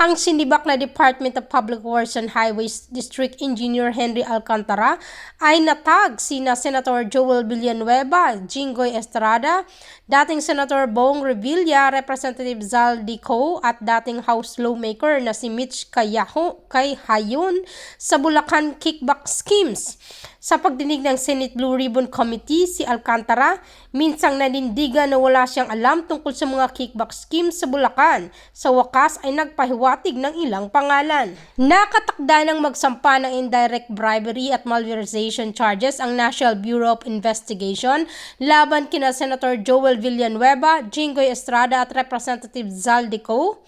Ang sinibak na Department of Public Works and Highways District Engineer Henry Alcantara ay natag sina Senator Joel Villanueva, Jinggoy Estrada, dating Senator Bong Revilla, Representative Zal Dico at dating House lawmaker na si Mitch Kayaho, kay Hayun sa Bulacan Kickback Schemes. Sa pagdinig ng Senate Blue Ribbon Committee, si Alcantara minsang nanindigan na wala siyang alam tungkol sa mga kickback schemes sa Bulacan. Sa wakas ay nagpahiwatig ng ilang pangalan. Nakatakda ng magsampa ng indirect bribery at malversation charges ang National Bureau of Investigation laban kina Senator Joel Villanueva, Jinggoy Estrada at Representative Zaldico.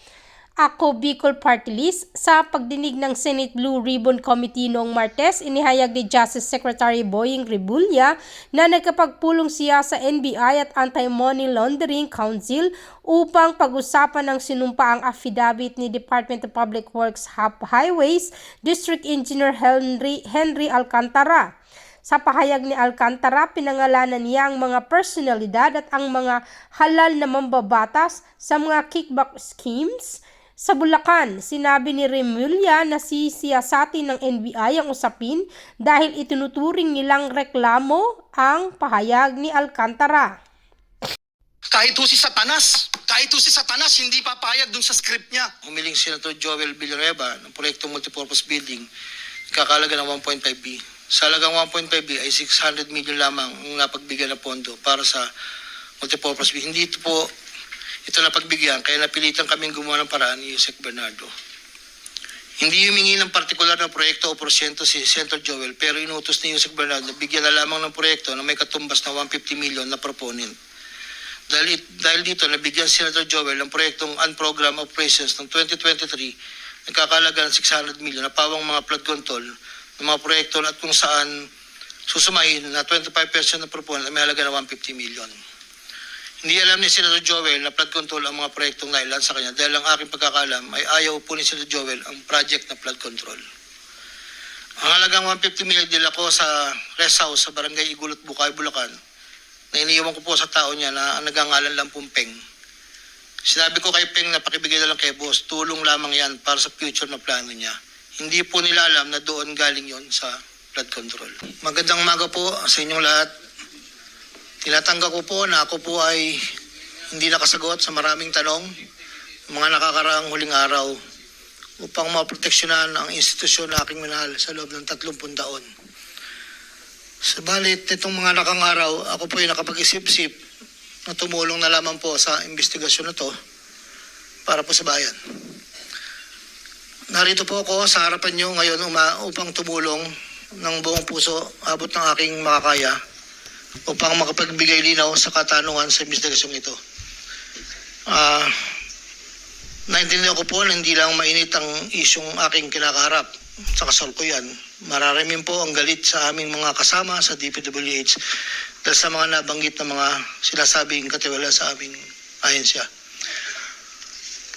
Ako Bicol Party List sa pagdinig ng Senate Blue Ribbon Committee noong Martes, inihayag ni Justice Secretary Boying Rebulya na nagkapagpulong siya sa NBI at Anti-Money Laundering Council upang pag-usapan ng sinumpaang affidavit ni Department of Public Works Highways District Engineer Henry, Henry Alcantara. Sa pahayag ni Alcantara, pinangalanan niya ang mga personalidad at ang mga halal na mambabatas sa mga kickback schemes sa Bulacan, sinabi ni Remulla na sisiyasati ng NBI ang usapin dahil itinuturing nilang reklamo ang pahayag ni Alcantara. Kahit ho si Satanas, kahit ho si Satanas, hindi papayag dun sa script niya. Humiling Senator Joel Villanueva ng proyektong multipurpose building, kakalaga ng 1.5B. Sa halagang 1.5B ay 600 million lamang ang napagbigyan na pondo para sa multipurpose building. Hindi ito po ito na pagbigyan, kaya napilitan kaming gumawa ng paraan ni Yusek Bernardo. Hindi humingi ng partikular na proyekto o porsyento si Senator Joel, pero inutos ni Yusek Bernardo na bigyan na lamang ng proyekto na may katumbas na 150 million na proponent. Dahil, dahil dito, nabigyan si Senator Joel ng proyektong Unprogram Operations ng 2023 nagkakalaga ng 600 million na pawang mga flood control ng mga proyekto at kung saan susumahin na 25% na proponent na may halaga ng 150 million. Hindi alam ni Senator Joel na flood control ang mga proyektong nailan sa kanya dahil ang aking pagkakalam ay ayaw po ni Senator Joel ang project na flood control. Ang halagang 150 million dila ko sa rest house sa barangay Igulot, Bukay, Bulacan na iniiwan ko po sa tao niya na ang nagangalan lang pong Peng. Sinabi ko kay Peng na pakibigay na lang kay boss, tulong lamang yan para sa future na plano niya. Hindi po nila alam na doon galing yon sa flood control. Magandang umaga po sa inyong lahat. Tinatangga ko po na ako po ay hindi nakasagot sa maraming tanong mga nakakaraang huling araw upang maproteksyonan ang institusyon na aking minahal sa loob ng 30 taon. Sabalit, nitong mga nakang araw, ako po ay nakapag-isip-isip na tumulong na lamang po sa investigasyon na to para po sa bayan. Narito po ako sa harapan nyo ngayon upang tumulong ng buong puso abot ng aking makakaya upang makapagbigay linaw sa katanungan sa investigasyong ito. Ah, naintindihan ko po na hindi lang mainit ang isyong aking kinakaharap sa kasalukuyan. Mararamin po ang galit sa aming mga kasama sa DPWH dahil sa mga nabanggit na mga sinasabing katiwala sa aming ahensya.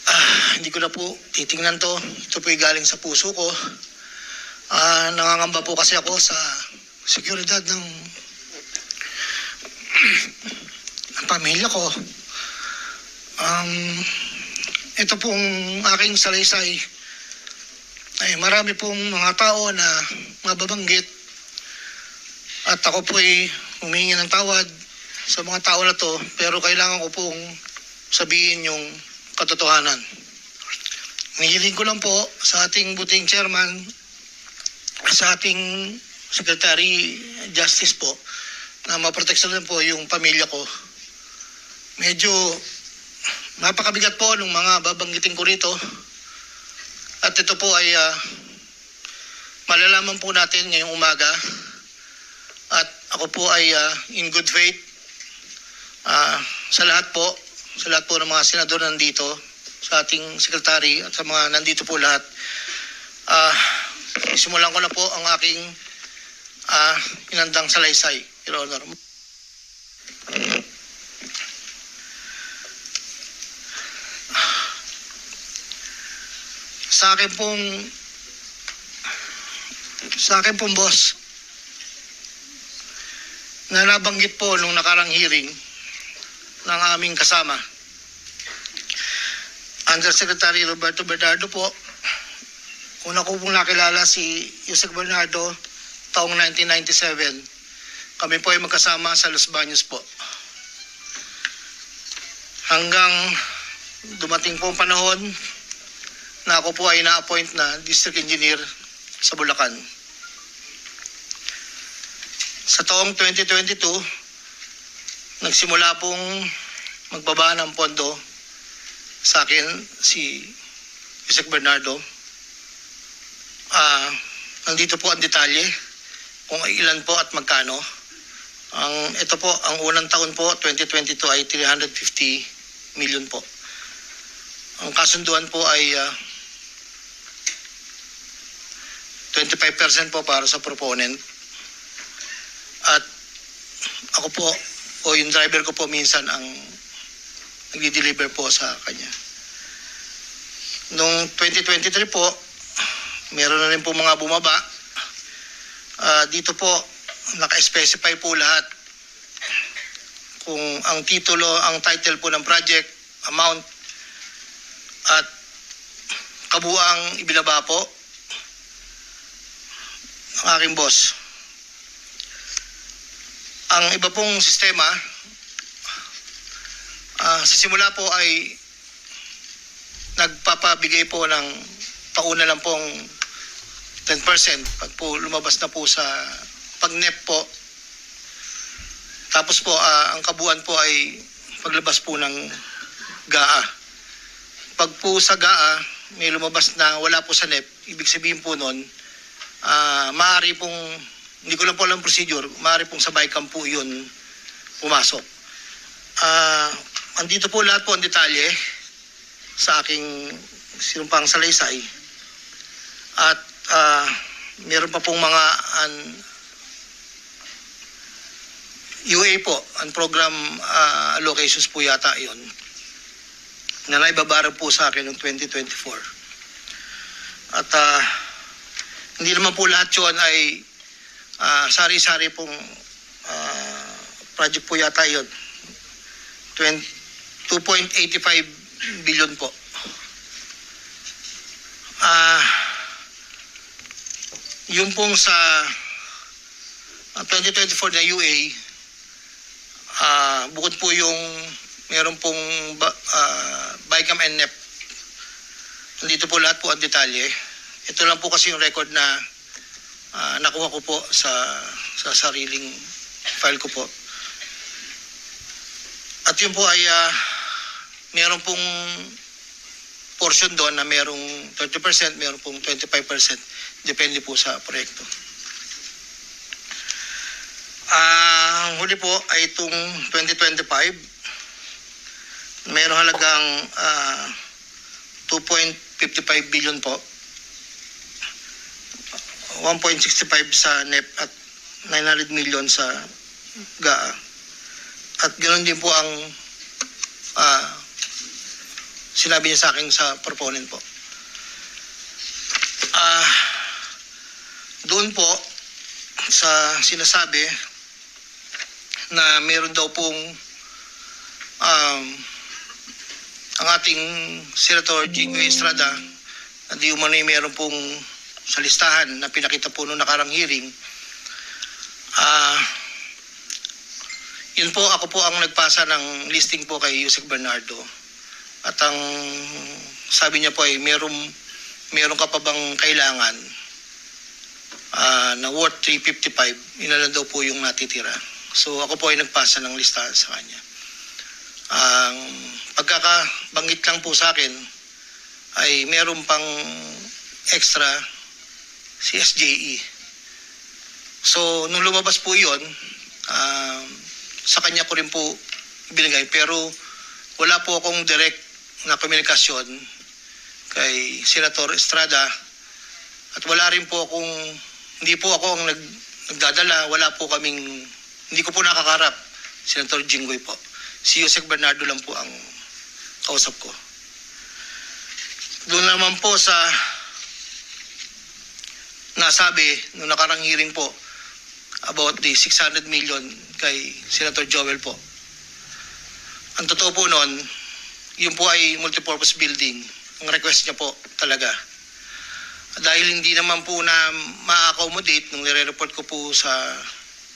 Ah, hindi ko na po titingnan to. Ito po galing sa puso ko. Ah, nangangamba po kasi ako sa seguridad ng ng pamilya ko. Um, ito pong aking salaysay ay marami pong mga tao na mababanggit at ako po ay humingi ng tawad sa mga tao na to pero kailangan ko pong sabihin yung katotohanan. Hinihiling ko lang po sa ating buting chairman sa ating secretary justice po na maproteksyonan po yung pamilya ko. Medyo napakabigat po ng mga babanggitin ko rito. At ito po ay ah, malalaman po natin ngayong umaga. At ako po ay ah, in good faith ah, sa lahat po, sa lahat po ng mga senador nandito, sa ating sekretary at sa mga nandito po lahat. Ah, simulan ko na po ang aking ah, inandang salaysay, Your Honor. Sa akin pong sa akin pong boss na nabanggit po nung nakarang hearing ng aming kasama Undersecretary Roberto Bernardo po. Una ko pong nakilala si Yusek Bernardo taong 1997. Kami po ay magkasama sa Los Baños po. Hanggang dumating po ang panahon na ako po ay na-appoint na district engineer sa Bulacan. Sa taong 2022, nagsimula pong magbaba ng pondo sa akin si Isaac Bernardo. Ah, nandito po ang detalye kung ilan po at magkano. Ang ito po, ang unang taon po 2022 ay 350 million po. Ang kasunduan po ay ah, 25% po para sa proponent. At ako po, o yung driver ko po minsan ang nagdi-deliver po sa kanya. Noong 2023 po, meron na rin po mga bumaba. Ah, dito po, naka-specify po lahat kung ang titulo, ang title po ng project, amount, at kabuang ibinaba po ng aking boss. Ang iba pong sistema, ah, sa simula po ay nagpapabigay po ng tauna lang pong 10% pag po lumabas na po sa pag-NEP po. Tapos po, ah, ang kabuuan po ay paglabas po ng GAA. Pag po sa GAA, may lumabas na wala po sa NEP, ibig sabihin po nun, ah maaari pong, hindi ko lang po alam procedure, maaari pong sabay camp po yun pumasok. Ah, andito po lahat po ang detalye sa aking sinumpang salaysay. At ah, meron pa pong mga an- UA po, ang program ah, allocations po yata yon na naibabara po sa akin noong 2024. At ah, hindi naman po lahat yun ay ah, sari-sari pong ah, project po yata yun. 20 2.85 billion po. Ah, yung pong sa ah, 2024 na UA, ah, bukod po yung meron pong ba, ah, BICAM and NEP. Nandito po lahat po ang detalye. Ito lang po kasi yung record na ah, nakuha ko po sa sa sariling file ko po. At yun po ay ah, meron pong portion doon na merong 30%, meron pong 25%. Depende po sa proyekto. Ah, ang huli po ay itong 2025. Merong halagang ah, 2.55 billion po. 1.65 sa NEP at 900 million sa GAA. At ganoon din po ang ah, sinabi niya sa akin sa proponent po. Ah, doon po sa sinasabi na meron daw pong um, ang ating Senator Jingo Estrada na di umano'y meron pong sa listahan na pinakita po noong nakarang hearing ah yun po, ako po ang nagpasa ng listing po kay Yusek Bernardo. At ang sabi niya po ay meron, meron ka pa bang kailangan ah, na worth 355, yun na lang daw po yung natitira. So ako po ay nagpasa ng listahan sa kanya. Ang pagkakabanggit lang po sa akin ay meron pang extra si SJE. So nung lumabas po yun, um, sa kanya ko rin po binigay pero wala po akong direct na komunikasyon kay Senator Estrada at wala rin po akong hindi po ako ang nag, nagdadala wala po kaming hindi ko po nakakarap Senator Jinggoy po si Yusek Bernardo lang po ang kausap ko doon naman po sa nasabi nung nakarang hearing po about the 600 million kay Senator Joel po. Ang totoo po noon, yun po ay multipurpose building. Ang request niya po talaga. Dahil hindi naman po na ma-accommodate nung nire-report ko po sa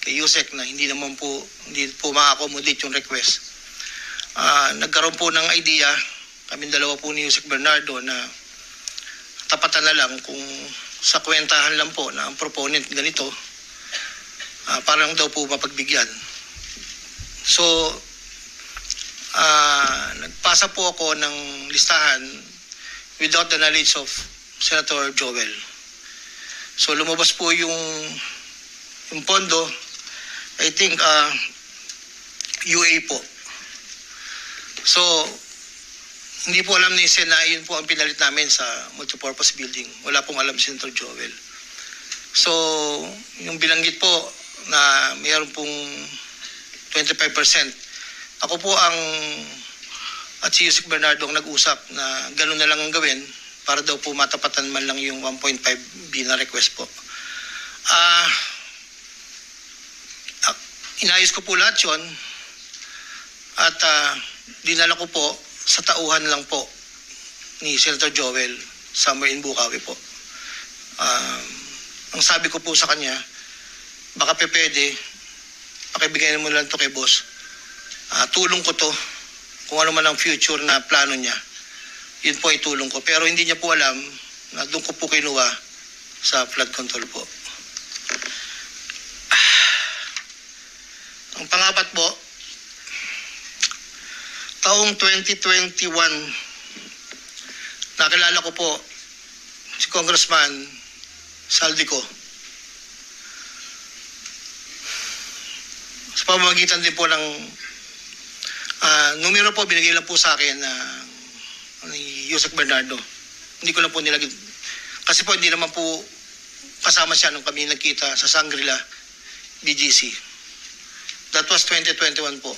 kay Yusek na hindi naman po hindi po ma-accommodate yung request. Ah, nagkaroon po ng idea kami dalawa po ni Yusek Bernardo na tapatan na lang kung sa kwentahan lang po na ang proponent ganito ah, parang daw po mapagbigyan. So, ah nagpasa po ako ng listahan without the knowledge of Senator Joel. So lumabas po yung yung pondo, I think ah UA po. So hindi po alam ni Sen na yun po ang pinalit namin sa multipurpose building. Wala pong alam si Senator Joel. So, yung bilanggit po na mayroon pong 25%. Ako po ang at si Yusik Bernardo ang nag-usap na gano'n na lang ang gawin para daw po matapatan man lang yung 1.5B na request po. Ah, ah, inayos ko po lahat yun at ah, dinala ko po sa tauhan lang po ni Senator Joel somewhere in Bukawi po. Ah, ang sabi ko po sa kanya, baka pe pwede, pakibigay mo lang to kay boss. Ah, tulong ko to kung ano man ang future na plano niya. Yun po ay tulong ko. Pero hindi niya po alam na doon ko po kinuha sa flood control po. Ang pangapat po, taong 2021, nakilala ko po si Congressman Saldico. Sa pamamagitan din po ng ah, numero po, binigay lang po sa akin na ni Yusek Bernardo. Hindi ko na po nilagay. Kasi po hindi naman po kasama siya nung kami nagkita sa Sangrila BGC. That was 2021 po.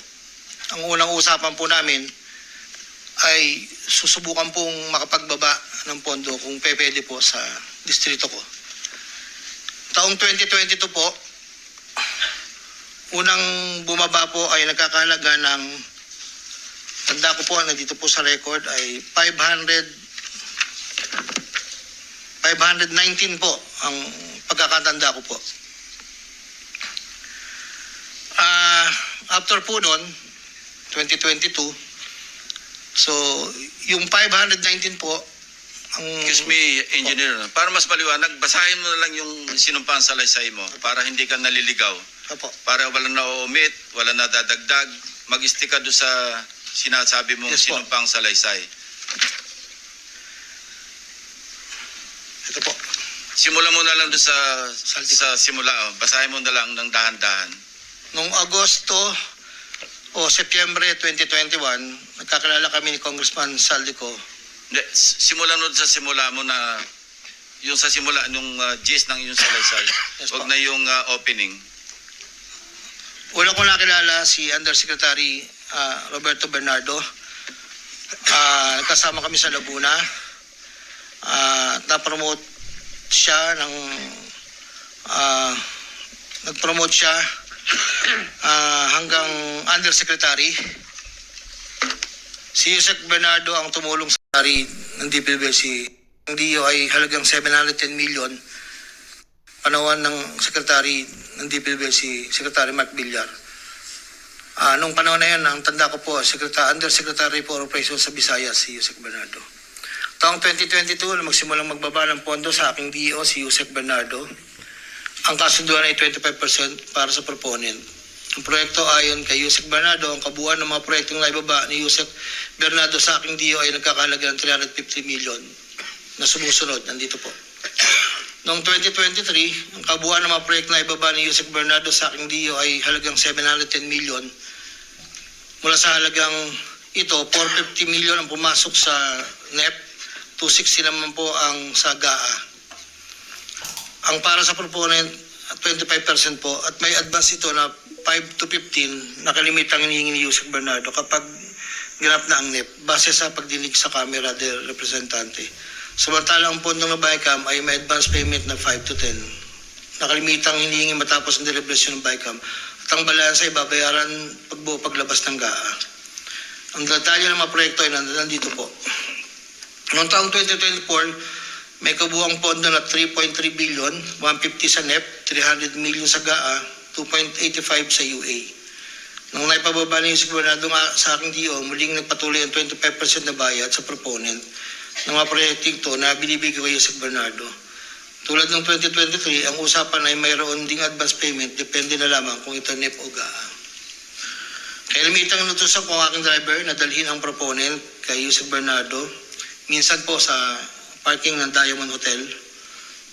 Ang unang usapan po namin ay susubukan pong makapagbaba ng pondo kung pwede po sa distrito ko. Taong 2022 po, unang bumaba po ay nagkakahalaga ng tanda ko po, nandito po sa record ay 500 519 po ang pagkakatanda ko po. Ah, after po noon, 2022, so yung 519 po, ang... Excuse me, engineer. Para mas maliwanag, basahin mo na lang yung sinumpang salaysay mo para hindi ka naliligaw. Opo. Para walang na-omit, walang nadadagdag. Mag-stick ka doon sa sinasabi mong Yes po. sinumpang salaysay. Ito po. Simulan mo na lang doon sa, Saldi. sa simula. oh. Basahin mo na lang ng dahan-dahan. Noong Agosto o Setyembre 2021, nagkakilala kami ni Congressman Saldico. Hindi, s- simulan mo sa simula mo na yung sa simula, yung uh, gist ng yung salaysay. Yes Huwag po. na yung uh, opening. Una ko nakilala si Undersecretary ah, Roberto Bernardo. Ah, nagkasama kami sa Laguna. Ah, na-promote siya ng ah, nag-promote siya ah, hanggang Undersecretary. Si Yusek Bernardo ang tumulong sa pari ng DPWC. Ang DO ay halagang 710 million panawan ng Secretary ng DPWC, Secretary Mark Villar. Ah, nung panahon na yan, ang tanda ko po, Secretary, Undersecretary for Operations sa Visayas, si Yusek Bernardo. Taong 2022, nung magsimulang magbaba ng pondo sa aking DO, si Yusek Bernardo. Ang kasunduan ay 25% para sa proponent. Ang proyekto ayon kay Yusek Bernardo, ang kabuuan ng mga proyektong naibaba ni Yusek Bernardo sa aking DO ay nagkakahalaga ng 350 million na sumusunod. Nandito po. Noong 2023, ang kabuuan ng mga proyekto na ibaba ni Yusek Bernardo sa aking DO ay halagang 710 million. Mula sa halagang ito, 450 million ang pumasok sa NEP, 260 naman po ang sa GAA. Ang para sa proponent, 25% po at may advance ito na 5 to 15 nakalimitang hinihingi ni Yusek Bernardo kapag ganap na ang NEP base sa pagdinig sa camera del representante. Samantalang ang pondong na BICAM ay may advance payment na 5 to 10. Nakalimitang hinihingi matapos ang deliberasyon ng BICAM. At ang balansa ay babayaran pagbuo paglabas ng GAA. Ang detalye ng mga proyekto ay nand- nandito po. Noong taong 2024, may kabuang pondo na 3.3 billion, 150 sa NEP, 300 million sa GAA, 2.85 sa UA. Nung naipababa na yung si Gobernador nga sa aking DO, muling nagpatuloy ang 25% na bayad sa proponent ng mga proyekting to na binibigay ko sa Bernardo. Tulad ng 2023, ang usapan ay mayroon ding advance payment, depende na lamang kung ito NEP o GAA. Kaya limitang nutusan ko ang aking driver na dalhin ang proponent kay Yusek Bernardo, minsan po sa parking ng Diamond Hotel.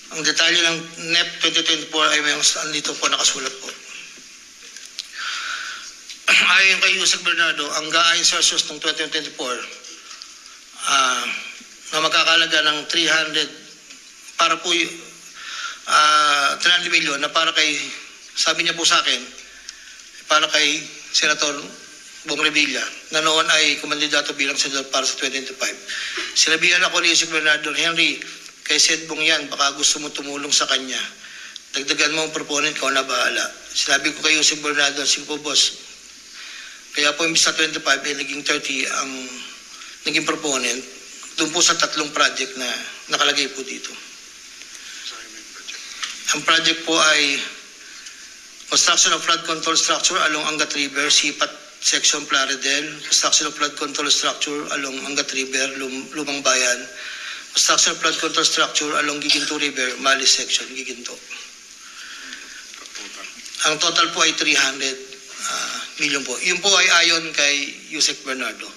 Ang detalye ng NEP 2024 ay may andito po nakasulat po. Ayon kay Yusek Bernardo, ang GAA insertions ng 2024 ah, na magkakalaga ng 300 para po y- ah 300 million na para kay sabi niya po sa akin para kay Senator Bong Revilla na noon ay kumandidato bilang senador para sa 2025. Sinabihan ako ni Bernardo, Henry, kay Sed Bong yan, baka gusto mo tumulong sa kanya. Dagdagan mo ang proponent, ko na bahala. Sinabi ko kay Yusek Bernardo, sige po boss, kaya po imbis na 25, eh, naging 30 ang naging proponent doon po sa tatlong project na nakalagay po dito. Ang project po ay construction of flood control structure along Angat River, Sipat Section Plaridel, construction of flood control structure along Angat River, Lum- Lumang Bayan, construction of flood control structure along Giginto River, Malis Section, Giginto. Ang total po ay 300 ah, million po. Yun po ay ayon kay Yusek Bernardo.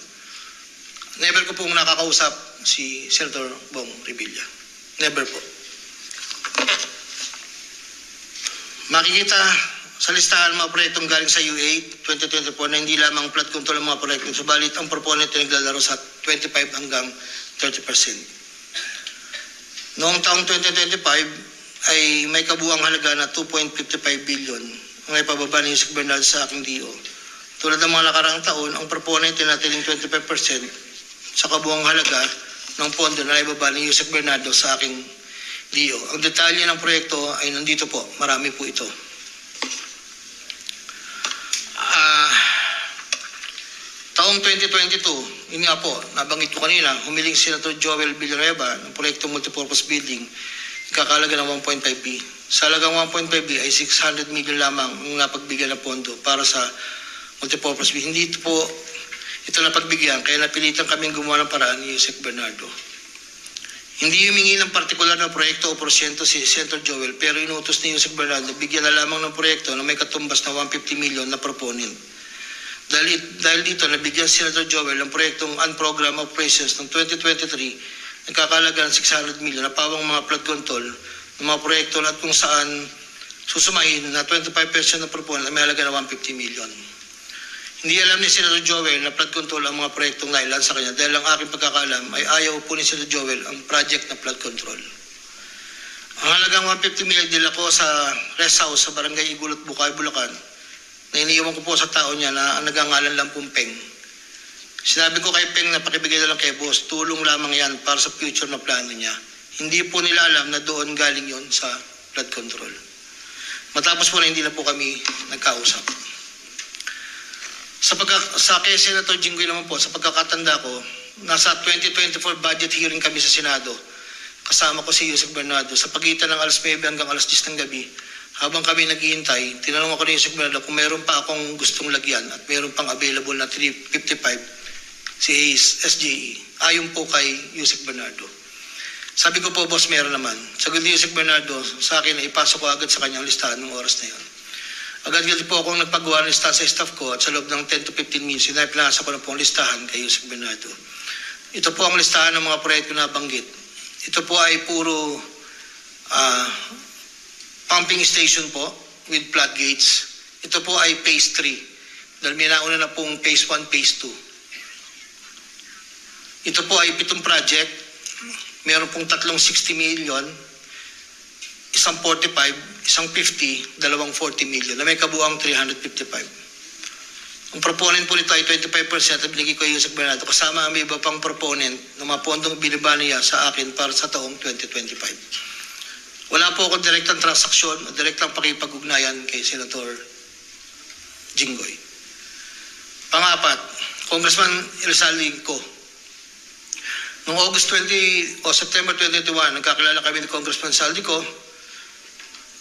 Never ko pong nakakausap si Senator Bong Revilla. Never po. Makikita sa listahan mga proyektong galing sa UA 2024 na hindi lamang flood control ang mga proyekto, subalit ang proponent ay naglalaro sa 25 hanggang 30%. Noong taong 2025 ay may kabuang halaga na 2.55 billion ang ipababa ni Yusek Bernal sa aking DO. Tulad ng mga nakaraang taon, ang proponent ay natiling 25% sa kabuang halaga ng pondo na ibaba ni Yusek Bernardo sa aking DO. Ang detalye ng proyekto ay nandito po. Marami po ito. Ah, taong 2022, yun nga po, nabanggit ko kanina, humiling si Senator Joel Villanueva ng proyekto multipurpose building, kakalaga ng 1.5B. Sa halagang 1.5B ay 600 million lamang ang napagbigyan ng pondo para sa multipurpose building. Hindi ito po ito napagbigyan, kaya napilitan kaming gumawa ng paraan ni Yusek Bernardo. Hindi humingi ng partikular na proyekto o porsyento si Senator Joel pero inutos ni Yusek Bernardo bigyan na lamang ng proyekto na may katumbas na 150 million na proponent. Dahil, dahil dito, nabigyan si Senator Joel ng proyektong Unprogram Operations ng 2023 nagkakalaga ng 600 million na pawang mga flood control ng mga proyekto na kung saan susumahin na 25% na proponent na may halaga na 150 million. Hindi alam ni Senator Joel na flood control ang mga proyektong nailan sa kanya dahil ang aking pagkakaalam ay ayaw po ni Senator Joel ang project na flood control. Ang halagang 150 million dila ko sa rest house sa barangay Igulot, Bukay, Bulacan na iniiwan ko po sa tao niya na ang nagangalan lang pong Peng. Sinabi ko kay Peng na pakibigay na lang kay boss, tulong lamang yan para sa future na plano niya. Hindi po nila alam na doon galing yon sa flood control. Matapos po na hindi na po kami nagkausap. Sa, pagka, sa kay Senator Jinggoy naman po, sa pagkakatanda ko, nasa 2024 budget hearing kami sa Senado. Kasama ko si Yusek Bernardo sa pagitan ng alas 9 hanggang alas 10 ng gabi. Habang kami naghihintay, tinanong ako ni Bernardo kung meron pa akong gustong lagyan at meron pang available na 355 si SGE. Ayon po kay Yusek Bernardo. Sabi ko po, boss, meron naman. Sagot ni Yusek Bernardo sa akin ipasok ko agad sa kanyang listahan ng oras na yun. Agad-agad po akong nagpagawa ng listahan sa staff ko at sa loob ng 10 to 15 minutes, sinaiplasa ko na po ang listahan kay Yusek Bernardo. Ito po ang listahan ng mga proyekto na banggit. Ito po ay puro ah, pumping station po with floodgates. Ito po ay phase 3 dahil may nauna na pong phase 1, phase 2. Ito po ay pitong project. Meron pong tatlong 60 million, isang 45, isang 50, dalawang 40 million na may kabuang 355. Ang proponent po nito ay 25% at binigay ko Yusek Bernardo kasama ang iba pang proponent ng mga pondong binaba niya sa akin para sa taong 2025. Wala po akong direktang transaksyon direktang pakipag-ugnayan kay Senator Jinggoy. Pangapat, Congressman Elsaldi ko. Noong August 20 o September 2021, nagkakilala kami ni Congressman Saldico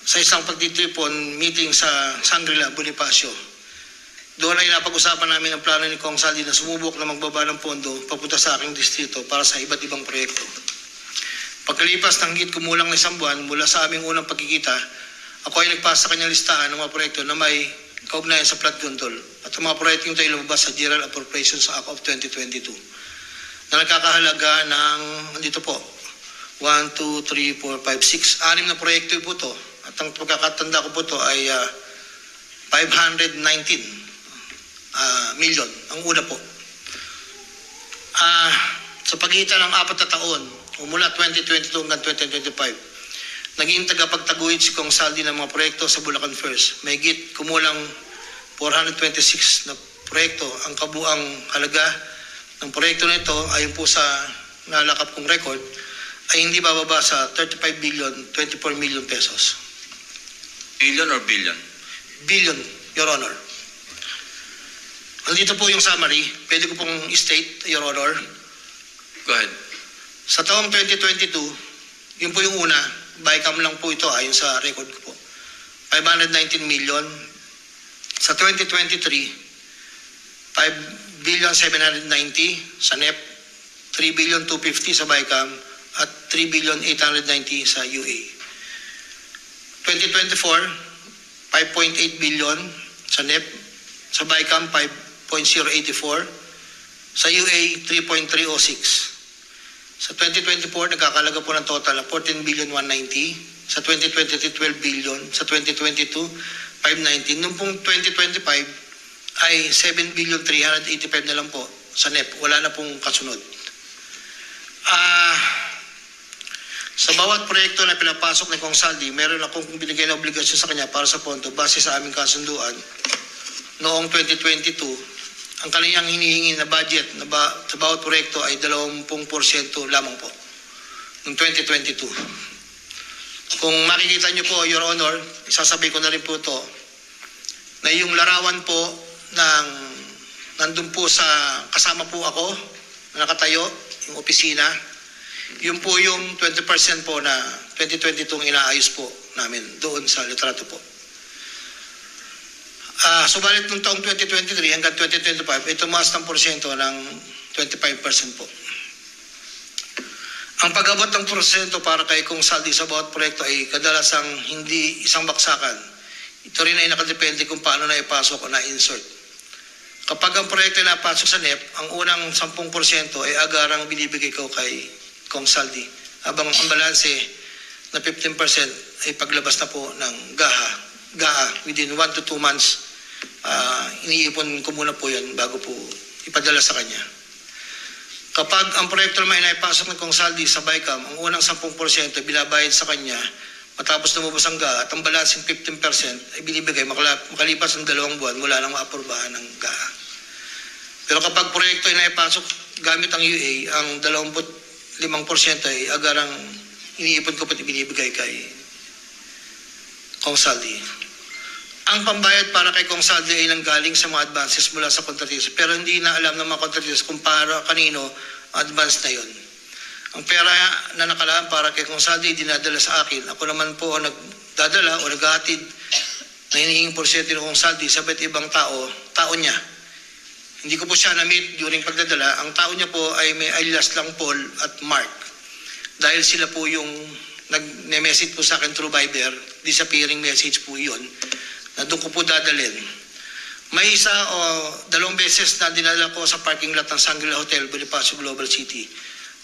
sa isang pagtitripon meeting sa Shangri-La, Bonifacio. Doon ay napag-usapan namin ang plano ni Kong Saldi na sumubok na magbaba ng pondo papunta sa aking distrito para sa iba't ibang proyekto. Pagkalipas ng higit kumulang na isang buwan mula sa aming unang pagkikita, ako ay nagpasa sa kanyang listahan ng mga proyekto na may kaugnayan sa flood control at mga proyekto ito ay sa General Appropriations Act of 2022 na nagkakahalaga ng, dito po, 1, 2, 3, 4, 5, 6, anim na proyekto po to. At ang pagkakatanda ko po to ay ah, 519 ah, million, ang una po. Ah, sa pagitan ng apat na taon, mula 2022 hanggang 2025, naging tagapagtaguyod si Kong Saldi ng mga proyekto sa Bulacan First. May git kumulang 426 na proyekto. Ang kabuang halaga ng proyekto na ito, ayon po sa nalakap kong record, ay hindi bababa sa 35 billion 24 million pesos. Million or billion? Billion, Your Honor. Andito po yung summary. Pwede ko pong state, Your Honor. Go ahead. Sa taong 2022, yun po yung una, bycam lang po ito ayon sa record ko po. 519 million. Sa 2023, 5 billion 790 sa NEP, 3 billion 250 sa bycam, at 3 billion 890 sa UA. 2024, 5.8 billion sa NEP, sa bycam 5.084, sa UA 3.306. Sa 2024, nagkakalaga po ng total na 14 billion 190. Sa 2023, 12 billion. Sa 2022, 519. Noong pong 2025 ay 7 billion 385 na lang po sa NEP. Wala na pong kasunod. Ah, sa bawat proyekto na pinapasok ni Kong Saldi, meron akong binigay na obligasyon sa kanya para sa pondo base sa aming kasunduan noong 2022 ang kanilang hinihingi na budget na ba, sa bawat proyekto ay 20% lamang po noong 2022. Kung makikita niyo po, Your Honor, isasabay ko na rin po ito, na yung larawan po ng nandun po sa kasama po ako na nakatayo, yung opisina, yun po yung 20% po na 2022 ang inaayos po namin doon sa litrato po. Ah, subalit nung taong 2023 hanggang 2025, ay tumaas ng porsyento ng 25% po. Ang pag-abot ng porsyento para kay Kung Saldi sa bawat proyekto ay kadalasang hindi isang baksakan. Ito rin ay nakadepende kung paano na ipasok o na-insert. Kapag ang proyekto ay napasok sa NEP, ang unang 10% ay agarang binibigay ko kay Kong Saldi. Habang ang balanse na 15% ay paglabas na po ng GAHA. GAHA within 1 to 2 months Ah, iniipon ko muna po yun bago po ipadala sa kanya. Kapag ang proyekto naman ay naipasok ng Kong Saldi sa BICAM, ang unang 10% ay binabayad sa kanya matapos lumabas ang GA at ang balancing 15% ay binibigay makalipas ng dalawang buwan mula nang maapurbahan ng GA. Pero kapag proyekto ay naipasok gamit ang UA, ang 25% ay agarang iniipon ko pati binibigay kay Kong Saldi. Ang pambayad para kay Kong Saldi ay nanggaling sa mga advances mula sa kontratista pero hindi na alam ng mga kontratista kung para kanino advance na yon. Ang pera na nakalaan para kay Kong Saldi dinadala sa akin. Ako naman po ang nagdadala o naghahatid na hinihinging porsyento ng Kong Saldi sa iba't ibang tao, tao niya. Hindi ko po siya na-meet during pagdadala. Ang tao niya po ay may alias lang Paul at Mark. Dahil sila po yung nag-message po sa akin through Viber, disappearing message po yun na doon ko po dadalhin. May isa o dalawang beses na dinala ko sa parking lot ng Shangri-La Hotel, Bonifacio Global City,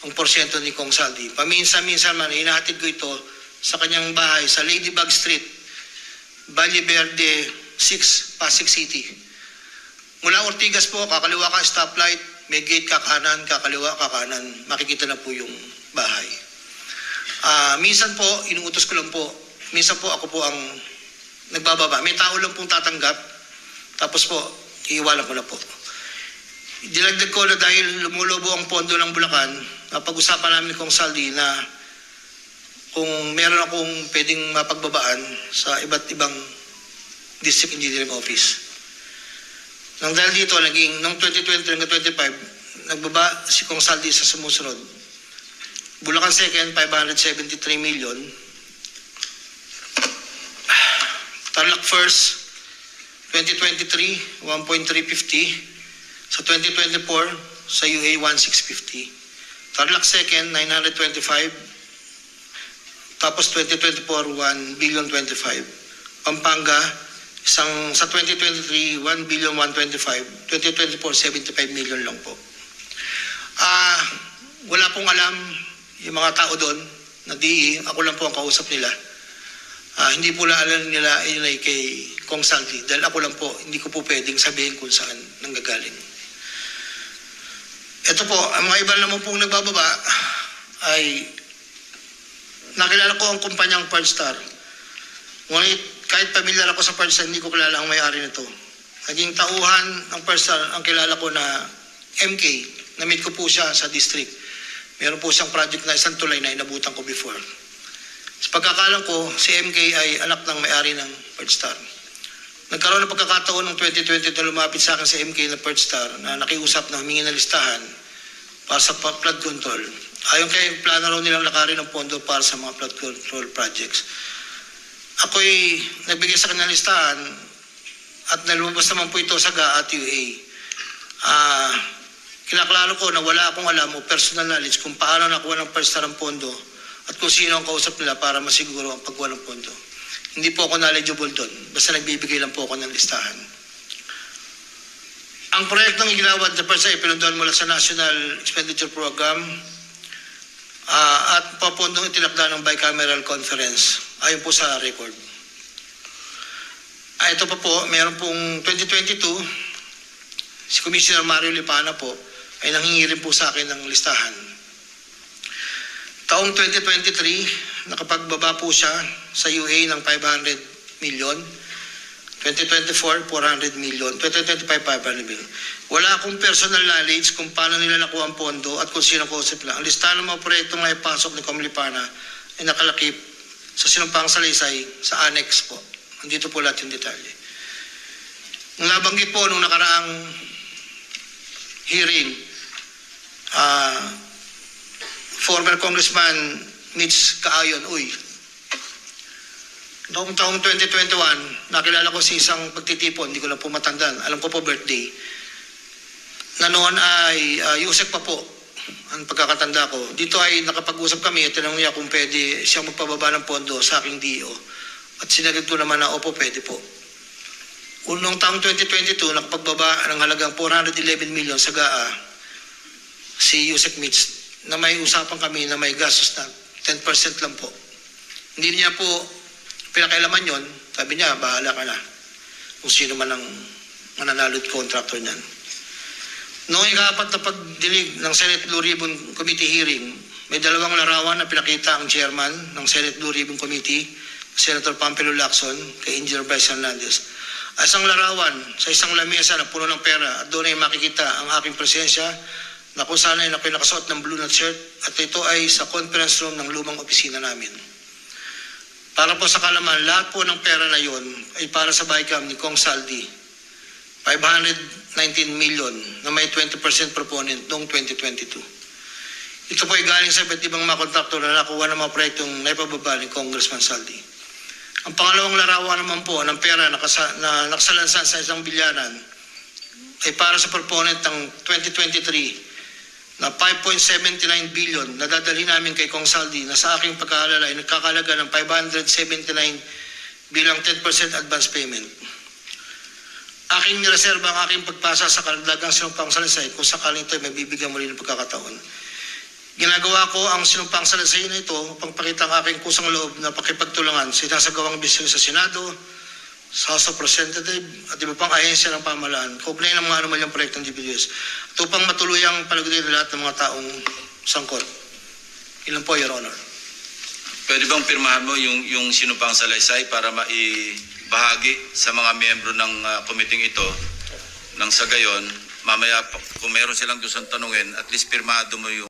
ang porsyento ni Kong Saldi. Paminsan-minsan man, hinahatid ko ito sa kanyang bahay sa Ladybug Street, Valle Verde 6, Pasig City. Mula Ortigas po, kakaliwa ka stoplight, may gate ka kanan, kakaliwa ka kanan, makikita na po yung bahay. Ah, minsan po, inuutos ko lang po, minsan po ako po ang nagbababa. May tao lang pong tatanggap. Tapos po, iiwalan ko na po. Dinagdag ko na dahil lumulobo ang pondo ng Bulacan, napag-usapan namin kong Saldi na kung meron akong pwedeng mapagbabaan sa iba't ibang district engineering office. Nang dahil dito, naging, noong 2020 hanggang 25, nagbaba si Kong Saldi sa sumusunod. Bulacan second, 573 million. Tarlac first, 2023, 1.350. Sa 2024, sa UA, 1.650. Tarlac second, 925. Tapos 2024, 1 billion 25. Pampanga, isang, sa 2023, 1 billion 125. 2024, 75 million lang po. Ah, wala pong alam yung mga tao doon na DE, ako lang po ang kausap nila. Ah, hindi po na alam nila yun ay kay Kong Saldi dahil ako lang po, hindi ko po pwedeng sabihin kung saan nanggagaling. Ito po, ang mga iba naman pong nagbababa ay nakilala ko ang kumpanyang Pardstar. Ngunit kahit pamilyar ako sa Pardstar, hindi ko kilala ang may-ari nito. Naging tauhan ng Pardstar ang kilala ko na MK. Na-meet ko po siya sa district. Meron po siyang project na isang tulay na inabutan ko before. Sa pagkakalam ko, si MK ay anak ng may-ari ng Pardstar. Nagkaroon ng pagkakataon ng 2020 na lumapit sa akin si MK na Pardstar na nakiusap na humingi ng listahan para sa flood control. Ayon kay plano raw nilang lakarin ng pondo para sa mga flood control projects. Ako'y nagbigay sa kanya listahan at nalumabas naman po ito sa GA at UA. Ah, kinaklaro ko na wala akong alam o personal knowledge kung paano nakuha ng Pardstar ang pondo at kung sino ang kausap nila para masiguro ang pagkuha ng pondo. Hindi po ako knowledgeable doon. Basta nagbibigay lang po ako ng listahan. Ang proyektong ginawa ng PERSA ay pinunduhan mula sa National Expenditure Program ah, at papundong itinakda ng bicameral conference ayon po sa record. Ah, ito pa po, meron pong 2022, si Commissioner Mario Lipana po ay nanghingi rin po sa akin ng listahan. Taong 2023, nakapagbaba po siya sa UA ng 500 million. 2024, 400 million. 2025, 500 million. Wala akong personal knowledge kung paano nila nakuha ang pondo at kung sino kausap lang. Ang listahan ng mga proyektong na ipasok ni Comlipana ay nakalakip sa sinumpang salaysay sa annex po. Andito po lahat yung detalye. Ang nabanggit po nung nakaraang hearing, ah, former Congressman Mitch Kaayon, uy, noong taong 2021, nakilala ko si isang pagtitipon, hindi ko lang po matandaan, alam ko po birthday, na noon ay uh, Yusek pa po, ang pagkakatanda ko. Dito ay nakapag-usap kami at tinanong niya kung pwede siyang magpababa ng pondo sa aking DO. At sinagot ko naman na opo, pwede po. Unong taong 2022, nakapagbaba ng halagang 411 million sa GAA si Yusek Mitch na may usapan kami na may gastos na 10% lang po. Hindi niya po pinakailaman yon. Sabi niya, bahala ka na. Kung sino man ang mananalo at contractor niyan. Noong ikapat na pagdinig ng Senate Blue Ribbon Committee hearing, may dalawang larawan na pinakita ang chairman ng Senate Blue Ribbon Committee, Senator Pampelo Lacson, kay Engineer Bryce Hernandez. Isang larawan sa isang lamesa na puno ng pera at doon ay makikita ang aking presensya na kung saan ay nakasuot ng blue na shirt at ito ay sa conference room ng lumang opisina namin. Para po sa kalaman, lahat po ng pera na yon ay para sa BICAM ni Kong Saldi. 519 million na may 20% proponent noong 2022. Ito po ay galing sa iba't ibang mga kontraktor na nakuha ng mga proyektong naipababa ni Congressman Saldi. Ang pangalawang larawan naman po ng pera na, kasa, na nakasalansan sa isang bilyaran ay para sa proponent ng 2023 na 5.79 billion na dadalhin namin kay Kong Saldi na sa aking pagkaalala ay nagkakalaga ng 579 bilang 10% advance payment. Aking nireserba ang aking pagpasa sa karagdagang sinumpang salaysay kung sakaling ito ay mabibigyan muli ng pagkakataon. Ginagawa ko ang sinumpang salaysay na ito upang pakita ang aking kusang loob na pakipagtulungan sa sinasagawang bisyon sa Senado, sa of Representative at iba pang ahensya ng pamahalaan kaugnay ng mga anomalyang proyektong DPWS at upang matuluyang palagutin lahat ng mga taong sangkot. Ilan po, Your Honor. Pwede bang pirmahan mo yung, yung sinumpang salaysay para maibahagi sa mga miyembro ng uh, committee ito nang sa gayon, mamaya kung meron silang gustong tanungin, at least pirmado mo yung